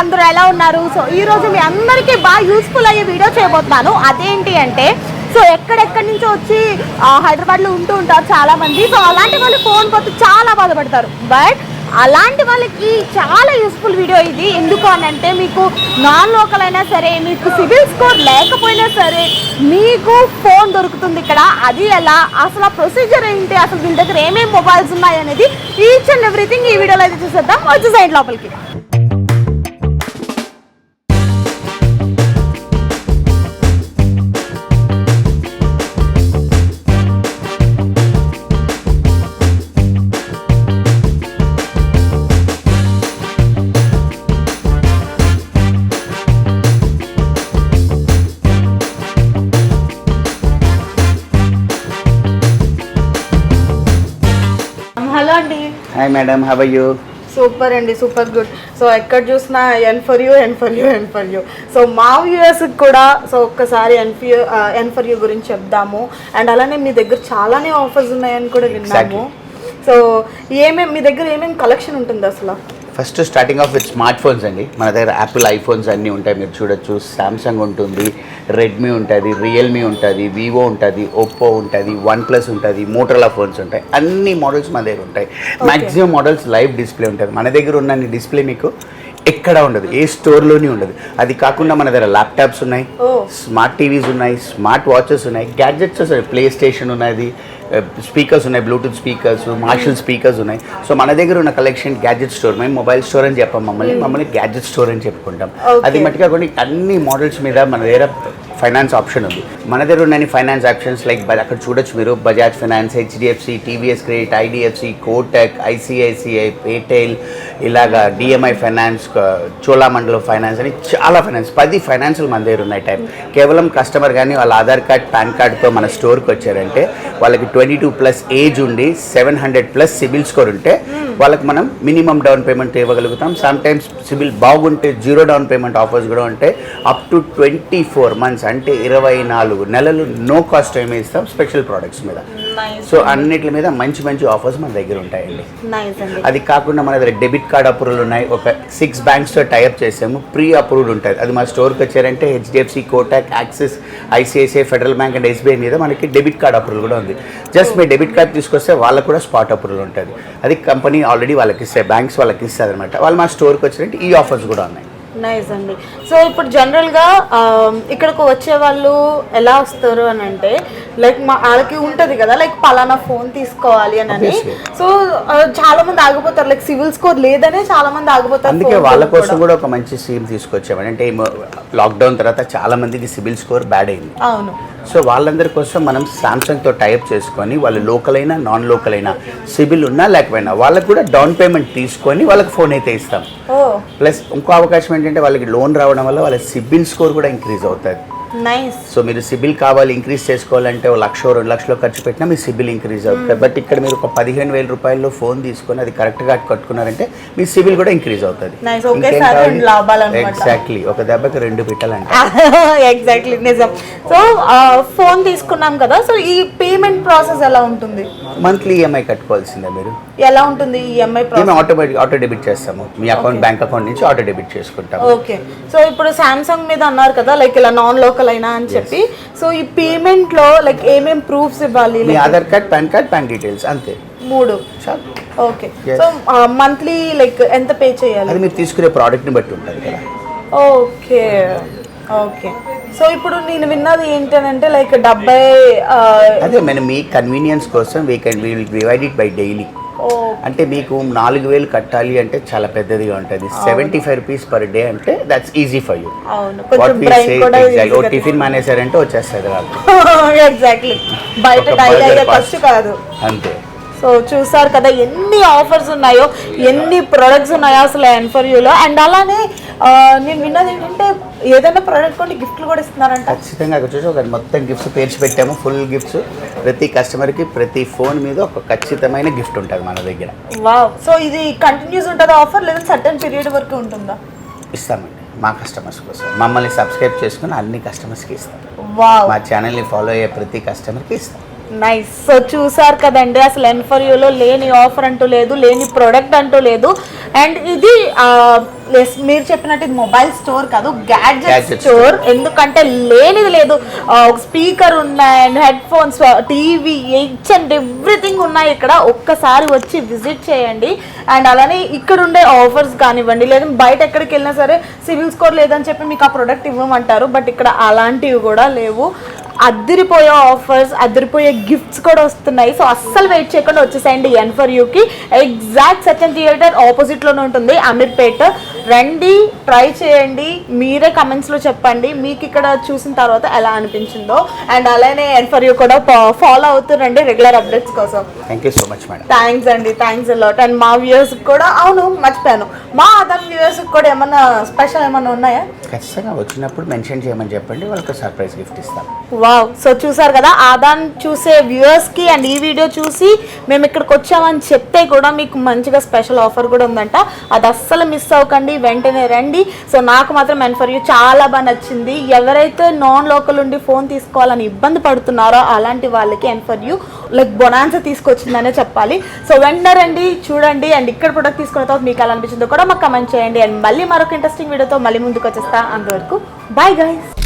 అందరూ ఎలా ఉన్నారు? సో ఈ రోజు మీ అందరికీ బాగా యూస్ఫుల్ అయ్యే వీడియో చేయబోతున్నాను. అదేంటి అంటే సో ఎక్కడెక్కడి నుంచో వచ్చి హైదరాబాద్లో ఉంటూ ఉంటారు చాలామంది. సో అలాంటి వాళ్ళు ఫోన్ పోతే చాలా బాధపడతారు. బట్ అలాంటి వాళ్ళకి చాలా యూస్ఫుల్ వీడియో ఇది. ఎందుకు అని అంటే మీకు నాన్ లోకల్ అయినా సరే మీకు సివిల్ స్కోర్ లేకపోయినా సరే మీకు ఫోన్ దొరుకుతుంది ఇక్కడ. అది ఎలా? అసలు ఆ ప్రొసీజర్ ఏంటి? అసలు వీళ్ళ దగ్గర ఏమేమి మొబైల్స్ ఉన్నాయి అనేది ఈచ్ అండ్ ఎవ్రీథింగ్ ఈ వీడియోలో అయితే చూసేద్దాం. వచ్చి సైడ్ లోపలికి. మేడం హవ్ యూ సూపర్ అండి సూపర్ గుడ్ సో ఎక్కడ చూసినా N for U N for U N for U so మా వ్యూఎస్కి కూడా సో ఒక్కసారి N for N for U గురించి చెప్దాము. అండ్ అలానే మీ దగ్గర చాలానే ఆఫర్స్ ఉన్నాయని కూడా విన్నాము. సో ఏమేమి మీ దగ్గర ఏమేమి కలెక్షన్ ఉంటుంది అసలు first starting off with smart phones అండి. మన దగ్గర యాపిల్ ఐఫోన్స్ అన్నీ ఉంటాయి మీరు చూడొచ్చు. సామ్సంగ్ ఉంటుంది రెడ్మీ ఉంటుంది రియల్మీ ఉంటుంది వివో ఉంటుంది ఒప్పో ఉంటుంది వన్ ప్లస్ ఉంటుంది మోటోలా ఫోన్స్ ఉంటాయి. అన్ని మోడల్స్ మన దగ్గర ఉంటాయి. మ్యాక్సిమం మోడల్స్ లైవ్ డిస్ప్లే ఉంటుంది. మన దగ్గర ఉన్న డిస్ప్లే మీకు ఎక్కడ ఉండదు ఏ స్టోర్లోనే ఉండదు. అది కాకుండా మన దగ్గర ల్యాప్టాప్స్ ఉన్నాయి స్మార్ట్ టీవీస్ ఉన్నాయి స్మార్ట్ వాచెస్ ఉన్నాయి గ్యాడ్జెట్స్ ఉన్నాయి ప్లే స్టేషన్ ఉన్నది స్పీకర్స్ ఉన్నాయి బ్లూటూత్ స్పీకర్స్ మార్షల్ స్పీకర్స్ ఉన్నాయి. సో మన దగ్గర ఉన్న కలెక్షన్ గ్యాడ్జెట్ స్టోర్ మేము మొబైల్ స్టోర్ అని చెప్పాం మమ్మల్ని. మమ్మల్ని గ్యాడ్జెట్ స్టోర్ అని చెప్పుకుంటాం. అది మట్టుగా కొన్ని అన్ని మోడల్స్ మీద మన దగ్గర ఫైనాన్స్ ఆప్షన్ ఉంది. మన దగ్గర ఉన్న ఫైనాన్స్ ఆప్షన్స్ లైక్ అక్కడ చూడొచ్చు మీరు. Bajaj finance HDFC TVS credit IDFC Kotak ICICI పేటైల్ ఇలాగా డిఎంఐ ఫైనాన్స్ చోళామండలం ఫైనాన్స్ అని చాలా ఫైనాన్స్ పది ఫైనాన్షియల్ మన దగ్గర ఉన్నాయి టైప్. కేవలం కస్టమర్ కానీ వాళ్ళ ఆధార్ కార్డ్ పాన్ కార్డ్తో మన స్టోర్కి వచ్చారంటే వాళ్ళకి ట్వంటీ టూ ప్లస్ ఏజ్ ఉండి seven hundred plus CIBIL score ఉంటే వాళ్ళకి మనం మినిమం డౌన్ పేమెంట్ ఇవ్వగలుగుతాం. సమ్ టైమ్స్ సిబిల్ బాగుంటే జీరో డౌన్ పేమెంట్ ఆఫర్స్ కూడా ఉంటాయి. Up to twenty four months అంటే ఇరవై నాలుగు నెలలు నో కాస్ట్ ఏమి ఇస్తాం స్పెషల్ ప్రోడక్ట్స్ మీద. సో అన్నిటి మీద మంచి మంచి ఆఫర్స్ మన దగ్గర ఉంటాయండి. అది కాకుండా మన దగ్గర డెబిట్ కార్డ్ అప్రూవల్ ఉన్నాయి. ఒక సిక్స్ బ్యాంక్స్తో టైప్ చేసాము. ప్రీ అప్రూవ్డ్ ఉంటుంది అది మా స్టోర్కి వచ్చారంటే HDFC Kotak Axis ICICI federal bank and SBI మీద మనకి డెబిట్ కార్డ్ అప్రూవల్ కూడా ఉంది. జస్ట్ మీ డెబిట్ కార్డ్ తీసుకొస్తే వాళ్ళకు కూడా స్పాట్ అప్రూవల్ ఉంటుంది. అది కంపెనీ ఆల్రెడీ వాళ్ళకి ఇస్తాయి బ్యాంక్స్ వాళ్ళకి ఇస్తుంది అనమాట వాళ్ళు మా స్టోర్కి వచ్చినట్టు ఈ ఆఫర్స్ కూడా ఉన్నాయి. నైస్ అండి. సో ఇప్పుడు జనరల్గా um, ఇక్కడికి వచ్చే వాళ్ళు ఎలా వస్తారు అని అంటే లైక్ మా వాళ్ళకి ఉంటుంది కదా లైక్ పలానా ఫోన్ తీసుకోవాలి అని అని. సో చాలా మంది ఆగిపోతారు. లైక్ సివిల్ స్కోర్ లేదనే చాలా మంది ఆగిపోతారు అందుకే వాళ్ళ కోసం. కూడా ఒక మంచి స్కీమ్ తీసుకొచ్చామని అంటే లాక్డౌన్ తర్వాత చాలా మందికి సిబిల్ స్కోర్ బ్యాడ్ అయింది. అవును. సో వాళ్ళందరి కోసం మనం సామ్సంగ్తో టైప్ చేసుకొని వాళ్ళు లోకల్ అయినా నాన్ లోకల్ అయినా సిబిల్ ఉన్నా లేకపోయినా వాళ్ళకి కూడా డౌన్ పేమెంట్ తీసుకొని వాళ్ళకి ఫోన్ అయితే ఇస్తాం. ప్లస్ ఇంకో అవకాశం ఏంటంటే వాళ్ళకి లోన్ రావడం వల్ల వాళ్ళ సిబిల్ స్కోర్ కూడా ఇంక్రీజ్ అవుతుంది. సో మీరు సిబిల్ కావాలి ఇంక్రీజ్ చేసుకోవాలంటే ఒక లక్ష రెండు లక్షలు ఖర్చు పెట్టినా మీ సిబిల్ ఇంక్రీజ్ అవుతుంది. బట్ ఇక్కడ మీరు ఒక పదిహేను వేల రూపాయల్లో ఫోన్ తీసుకొని అది కరెక్ట్గా కట్టుకున్నారంటే మీ సిబిల్ కూడా ఇంక్రీజ్ అవుతుంది. ఎగ్జాక్ట్లీ ఒక దెబ్బకి రెండు పిట్టలంటే. ఎగ్జాక్ట్లీ నిజం. సో ఫోన్ తీసుకున్నాం కదా. సో ఈ పేమెంట్ ప్రాసెస్ ఎలా ఉంటుంది? మంత్లీ ఈఎంఐ కట్టుకోవాల్సిందే మీరు. ఎలా ఉంటుంది ఈఎంఐ ఆటోమేటిక్ ఆటో డెబిట్ చేస్తాము. మీ అకౌంట్ బ్యాంక్ అకౌంట్ నుంచి ఆటో డెబిట్ చేసుకుంటాము. ఓకే సో ఇప్పుడు సామ్సంగ్ మీద అన్నారు కదా లైక్ ఇలా నాన్ లోకల్ అయినా అని చెప్పి. సో ఈ పేమెంట్లో లైక్ ఏమేం ప్రూఫ్స్ ఇవ్వాలి? మీ Aadhaar card PAN card bank details అంతే. మూడు. ఓకే. సో మంత్లీ లైక్ ఎంత పే చేయాలి? అది మీరు తీసుకునే ప్రోడక్ట్ని బట్టి ఉంటుంది కదా. ఓకే. ఓకే. సో ఇప్పుడు నేను విన్నది ఏంటంటే లైక్ డెబ్బై అదే మనం మీ కన్వీనియన్స్ కోసం we can we will divide it by daily అంటే మీకు నాలుగు వేలు కట్టాలి అంటే చాలా పెద్దదిగా ఉంటుంది. Seventy five rupees per day అంటే దట్స్ ఈజీ ఫర్ యూ ఓ టిఫిన్ మానేశారంటే వచ్చేస్తుంది కాదు. అంతే. సో చూసారు కదా ఎన్ని ఆఫర్స్ ఉన్నాయో ఎన్ని ప్రొడక్ట్స్ ఉన్నాయో అసలు ఎన్ఫర్యూలో అండ్ అలానే నేను విన్నది ఏంటంటే ఏదైనా ప్రోడక్ట్ కొంటే గిఫ్ట్లు కూడా ఇస్తున్నారంట. ఖచ్చితంగా. అక్కడ చూసి ఒక మొత్తం గిఫ్ట్స్ పేర్చి పెట్టాము. ఫుల్ గిఫ్ట్స్ ప్రతి కస్టమర్కి ప్రతి ఫోన్ మీద ఒక ఖచ్చితమైన గిఫ్ట్ ఉంటుంది మన దగ్గర. వావ్ సో ఇది కంటిన్యూస్ ఉంటుందా? ఆఫర్ లేదా సర్టన్ పీరియడ్ వరకు ఉంటుందా? ఇస్తామండి. మా కస్టమర్స్ కోసం. మమ్మల్ని సబ్స్క్రైబ్ చేసుకుని అన్ని కస్టమర్స్కి ఇస్తాం. వావ్ మా ఛానల్ని ఫాలో అయ్యే ప్రతి కస్టమర్కి ఇస్తాం. నైస్ సో చూసారు కదండి అసలు ఎన్ ఫర్ యూలో లేని ఆఫర్ అంటూ లేదు లేని ప్రోడక్ట్ అంటూ లేదు. అండ్ ఇది మీరు చెప్పినట్టు ఇది మొబైల్ స్టోర్ కాదు గ్యాడ్జెట్ స్టోర్ ఎందుకంటే లేనిది లేదు. స్పీకర్ ఉన్నాయి and headphones TV each and everything ఉన్నాయి ఇక్కడ. ఒక్కసారి వచ్చి విజిట్ చేయండి. అండ్ అలానే ఇక్కడ ఉండే ఆఫర్స్ కానివ్వండి లేదా బయట ఎక్కడికి వెళ్ళినా సరే సివిల్ స్కోర్ లేదని చెప్పి మీకు ఆ ప్రోడక్ట్ ఇవ్వమంటారు. బట్ ఇక్కడ అలాంటివి కూడా లేవు. అద్దరిపోయే ఆఫర్స్ అద్దరిపోయే గిఫ్ట్స్ కూడా వస్తున్నాయి. సో అస్సలు వెయిట్ చేయకుండా వచ్చేసేయండి ఎన్ ఫర్ యూకి ఎగ్జాక్ట్ సచిన్ థియేటర్ ఆపోజిట్లోనే ఉంటుంది. అమీర్పేట్ రండి ట్రై చేయండి మీరే కమెంట్స్లో చెప్పండి మీకు ఇక్కడ చూసిన తర్వాత ఎలా అనిపించిందో అండ్ అలానే ఎన్ ఫర్ యూ కూడా ఫాలో అవుతురండి రెగ్యులర్ అప్డేట్స్ కోసం. Thank you so much madam thanks అండి థ్యాంక్స్ లాట్ అండ్ మా వ్యూవర్స్ కూడా అవును మర్చిపోయాను. మా అదర్ వ్యూవర్స్ కూడా ఏమన్నా స్పెషల్ ఏమన్నా ఉన్నాయా? ఖచ్చితంగా వచ్చినప్పుడు మెన్షన్ చేయమని చెప్పండి వాళ్ళకి సర్ప్రైజ్ గిఫ్ట్ ఇస్తాం. వావ్ సో చూసారు కదా ఆదాన్ చూసే వ్యూవర్స్కి అండ్ ఈ వీడియో చూసి మేము ఇక్కడికి వచ్చామని చెప్తే కూడా మీకు మంచిగా స్పెషల్ ఆఫర్ కూడా ఉందంట. అది అస్సలు మిస్ అవ్వకండి. వెంటనే రండి. సో నాకు మాత్రం అండ్ ఫర్ యూ చాలా బాగా నచ్చింది. ఎవరైతే నాన్ లోకల్ ఉండి ఫోన్ తీసుకోవాలని ఇబ్బంది పడుతున్నారో అలాంటి వాళ్ళకి and for you like bonanza తీసుకొచ్చిందనే చెప్పాలి. సో వెంటనే రండి చూడండి. అండ్ ఇక్కడ ప్రొడక్ట్ తీసుకున్న తర్వాత మీకు ఎలా అనిపించిందో కూడా మాకు కమెంట్ చేయండి. అండ్ మళ్ళీ మరొక ఇంట్రెస్టింగ్ వీడియోతో మళ్ళీ ముందుకు వచ్చేస్తా. అంతవరకు బాయ్ గైస్